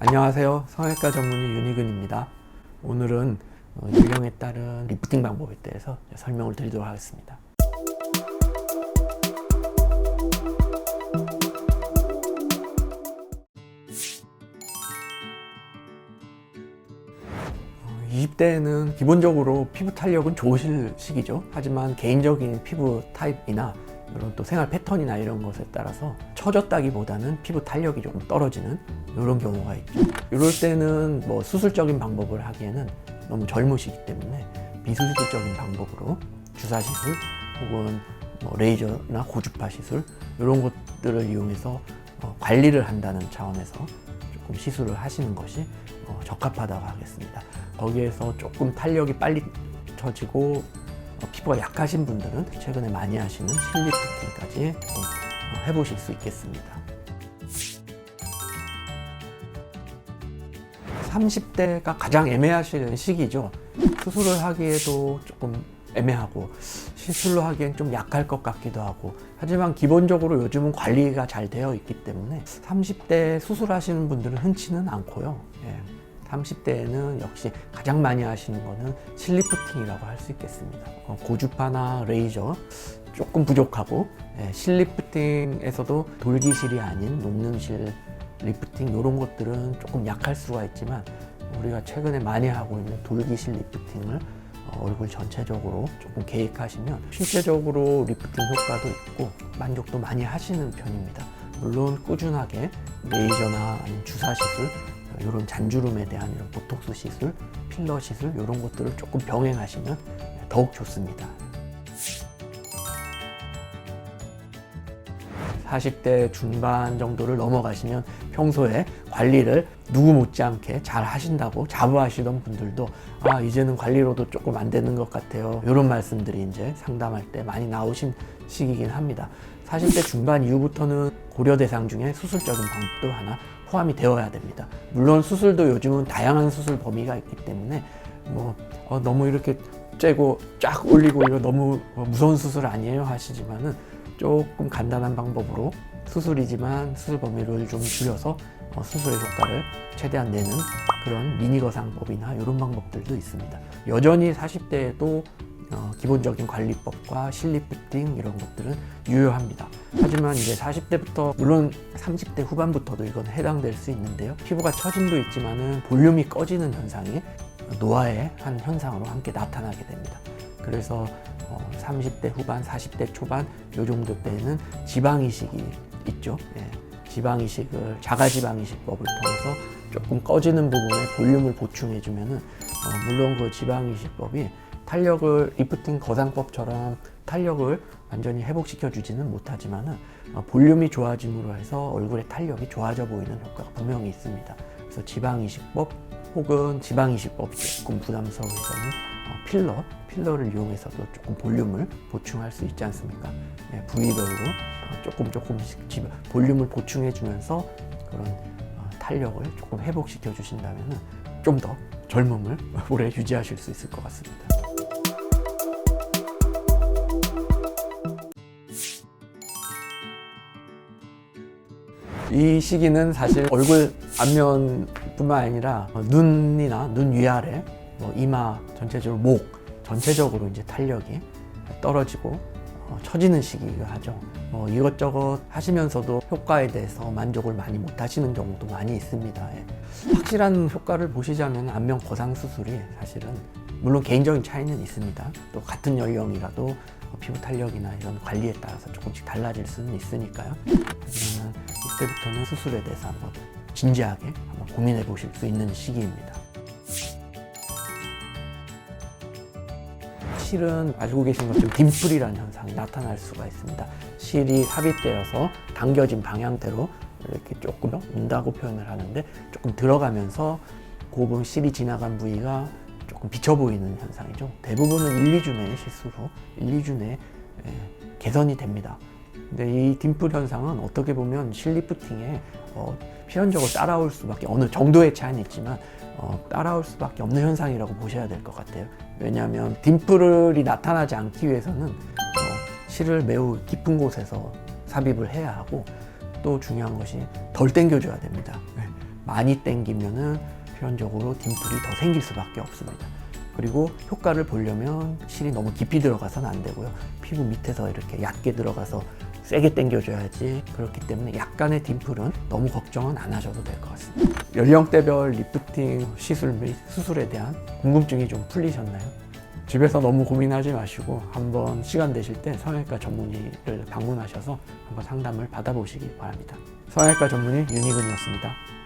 안녕하세요. 성형외과 전문의 윤희근입니다. 오늘은 어, 연령에 따른 리프팅 방법에 대해서 설명을 드리도록 하겠습니다. 어, 20대에는 기본적으로 피부 탄력은 좋으실 시기죠. 하지만 개인적인 피부 타입이나 이런 또 생활 패턴이나 이런 것에 따라서 처졌다기보다는 피부 탄력이 조금 떨어지는 이런 경우가 있죠. 이럴 때는 뭐 수술적인 방법을 하기에는 너무 젊으시기 때문에 비수술적인 방법으로 주사 시술 혹은 뭐 레이저나 고주파 시술 이런 것들을 이용해서 어, 관리를 한다는 차원에서 조금 시술을 하시는 것이 어, 적합하다고 하겠습니다. 거기에서 조금 탄력이 빨리 처지고 어, 피부가 약하신 분들은 최근에 많이 하시는 실리프팅까지 조금 어, 해보실 수 있겠습니다. 30대가 가장 애매하시는 시기죠. 수술을 하기에도 조금 애매하고 시술로 하기엔 좀 약할 것 같기도 하고 하지만 기본적으로 요즘은 관리가 잘 되어 있기 때문에 30대 수술하시는 분들은 흔치는 않고요. 예. 30대에는 역시 가장 많이 하시는 거는 실리프팅이라고 할 수 있겠습니다. 어, 고주파나 레이저 조금 부족하고 예, 실리프팅에서도 돌기실이 아닌 녹는실 리프팅 이런 것들은 조금 약할 수가 있지만 우리가 최근에 많이 하고 있는 돌기실 리프팅을 어, 얼굴 전체적으로 조금 계획하시면 실제적으로 리프팅 효과도 있고 만족도 많이 하시는 편입니다. 물론 꾸준하게 레이저나 주사 시술 이런 잔주름에 대한 이런 보톡스 시술, 필러 시술 이런 것들을 조금 병행하시면 더욱 좋습니다. 40대 중반 정도를 넘어가시면 평소에 관리를 누구 못지않게 잘 하신다고 자부하시던 분들도 아 이제는 관리로도 조금 안 되는 것 같아요 이런 말씀들이 이제 상담할 때 많이 나오신 시기긴 합니다 40대 중반 이후부터는 고려 대상 중에 수술적인 방법도 하나 포함이 되어야 됩니다 물론 수술도 요즘은 다양한 수술 범위가 있기 때문에 뭐 어, 너무 이렇게 째고 쫙 올리고 이거 너무 무서운 수술 아니에요 하시지만은 조금 간단한 방법으로 수술이지만 수술 범위를 좀 줄여서 어, 수술의 효과를 최대한 내는 그런 미니 거상법이나 이런 방법들도 있습니다. 여전히 40대에도 어, 기본적인 관리법과 실리프팅 이런 것들은 유효합니다. 하지만 이제 40대부터 물론 30대 후반부터도 이건 해당될 수 있는데요. 피부가 처짐도 있지만은 볼륨이 꺼지는 현상이 노화의 한 현상으로 함께 나타나게 됩니다. 그래서 어, 30대 후반, 40대 초반 요 정도 때는 지방 이식이 있죠. 예. 지방 이식을 자가 지방 이식법을 통해서 조금 꺼지는 부분에 볼륨을 보충해 주면은 어, 물론 그 지방 이식법이 탄력을 리프팅 거상법처럼 탄력을 완전히 회복시켜 주지는 못하지만은 어, 볼륨이 좋아짐으로 해서 얼굴의 탄력이 좋아져 보이는 효과가 분명히 있습니다. 그래서 지방 이식법 혹은 지방 이식법이 조금 부담스러워서는 어, 필러, 필러를 이용해서도 조금 볼륨을 보충할 수 있지 않습니까? 네, 부위별로 어, 조금 조금씩 지- 볼륨을 보충해 주면서 그런 어, 탄력을 조금 회복시켜 주신다면 좀 더 젊음을 오래 유지하실 수 있을 것 같습니다. 이 시기는 사실 얼굴 앞면뿐만 아니라 어, 눈이나 눈 위아래, 뭐 이마 전체적으로 목 전체적으로 이제 탄력이 떨어지고 어, 처지는 시기가 하죠. 뭐 이것저것 하시면서도 효과에 대해서 만족을 많이 못 하시는 경우도 많이 있습니다. 예. 확실한 효과를 보시자면 안면 거상 수술이 사실은 물론 개인적인 차이는 있습니다. 또 같은 연령이라도 뭐 피부 탄력이나 이런 관리에 따라서 조금씩 달라질 수는 있으니까요. 하지만 이때부터는 수술에 대해서 한번 진지하게 한번 고민해 보실 수 있는 시기입니다. 실은 알고 계신 것처럼 딤플이라는 현상이 나타날 수가 있습니다. 실이 삽입되어서 당겨진 방향대로 이렇게 조금 온다고 표현을 하는데 조금 들어가면서 그 부분 실이 지나간 부위가 조금 비쳐 보이는 현상이죠. 대부분은 1, 2주 내에 실수로 1, 2주 내에 예, 개선이 됩니다. 근데 이 딤플 현상은 어떻게 보면 실리프팅에 어, 필연적으로 따라올 수밖에 어느 정도의 차이는 있지만 어, 따라올 수밖에 없는 현상이라고 보셔야 될 것 같아요. 왜냐하면 딤플이 나타나지 않기 위해서는 어, 실을 매우 깊은 곳에서 삽입을 해야 하고 또 중요한 것이 덜 당겨줘야 됩니다. 네. 많이 당기면은 필연적으로 딤플이 더 생길 수밖에 없습니다. 그리고 효과를 보려면 실이 너무 깊이 들어가서는 안 되고요. 피부 밑에서 이렇게 얕게 들어가서 세게 당겨줘야지. 그렇기 때문에 약간의 딤플은 너무 걱정은 안 하셔도 될 것 같습니다. 연령대별 리프팅 시술 및 수술에 대한 궁금증이 좀 풀리셨나요? 집에서 너무 고민하지 마시고 한번 시간 되실 때 성형외과 전문의를 방문하셔서 한번 상담을 받아보시기 바랍니다. 성형외과 전문의 윤희근이었습니다.